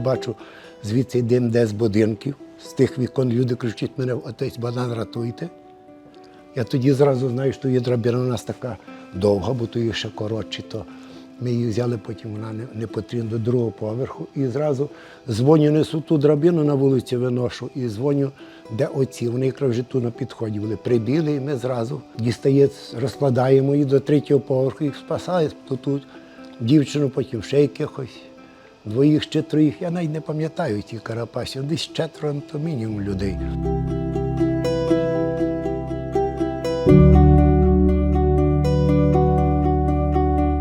Бачу, звідси йдемо де з будинків, з тих вікон люди кричать мене, отець банан ратуйте. Я тоді зразу знаю, що є драбина у нас така довга, бо то є ще коротше, то ми її взяли, потім вона не, не потрібна до другого поверху. І зразу дзвоню, несу ту драбину на вулиці виношу і дзвоню, де оці. Вони якраз вже тут на підході були. Прибіли, і ми зразу дістає, розкладаємо її до третього поверху і спасає тут дівчину, потім ще якихось. Двоїх чи троїх, я навіть не пам'ятаю ті карапасів, десь четверо то мінімум людей.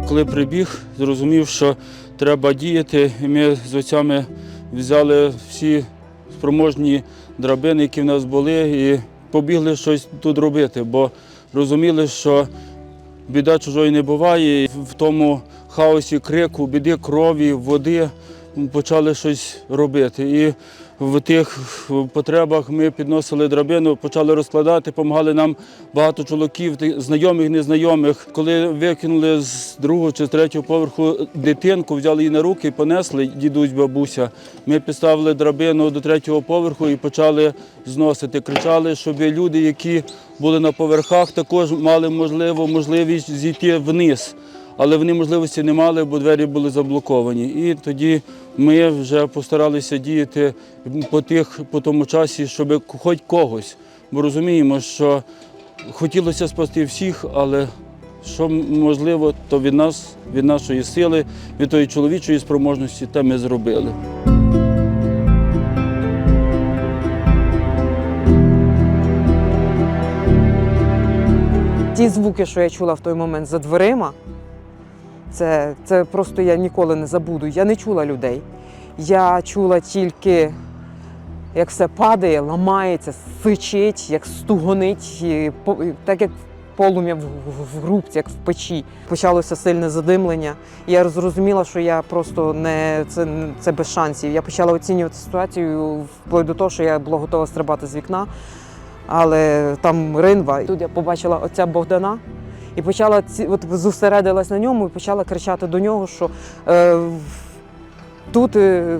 Коли прибіг, зрозумів, що треба діяти, і ми з отцями взяли всі спроможні драбини, які в нас були, і побігли щось тут робити, бо розуміли, що біда чужої не буває. В тому хаосі крику, біди, крові, води почали щось робити. І в тих потребах ми підносили драбину, почали розкладати, допомагали нам багато чоловіків, знайомих, незнайомих. Коли викинули з другого чи третього поверху дитинку, взяли її на руки і понесли дідусь, бабуся. Ми підставили драбину до третього поверху і почали зносити. Кричали, щоб люди, які були на поверхах, також мали можливо можливість зійти вниз. Але вони можливості не мали, бо двері були заблоковані. І тоді ми вже постаралися діяти по тих по тому часі, щоб хоч когось. Бо розуміємо, що хотілося спасти всіх, але що можливо, то від нас, від нашої сили, від тої чоловічої спроможності, те ми зробили. Ті звуки, що я чула в той момент за дверима, це, це просто я ніколи не забуду. Я не чула людей. Я чула тільки, як все падає, ламається, сичить, як стугонить, і так як полум'я в, в, грубці, як в печі. Почалося сильне задимлення. І я зрозуміла, що я просто не це, це без шансів. Я почала оцінювати ситуацію вплоть до того, що я була готова стрибати з вікна але там ринва. Тут я побачила отця Богдана і почала ці, от зосередилась на ньому і почала кричати до нього, що е, тут е,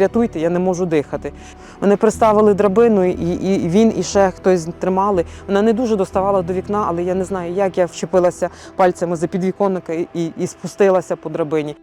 рятуйте, я не можу дихати. Вони приставили драбину, і, і він, і ще хтось тримали. Вона не дуже доставала до вікна, але я не знаю, як я вчепилася пальцями за підвіконника і, і, спустилася по драбині.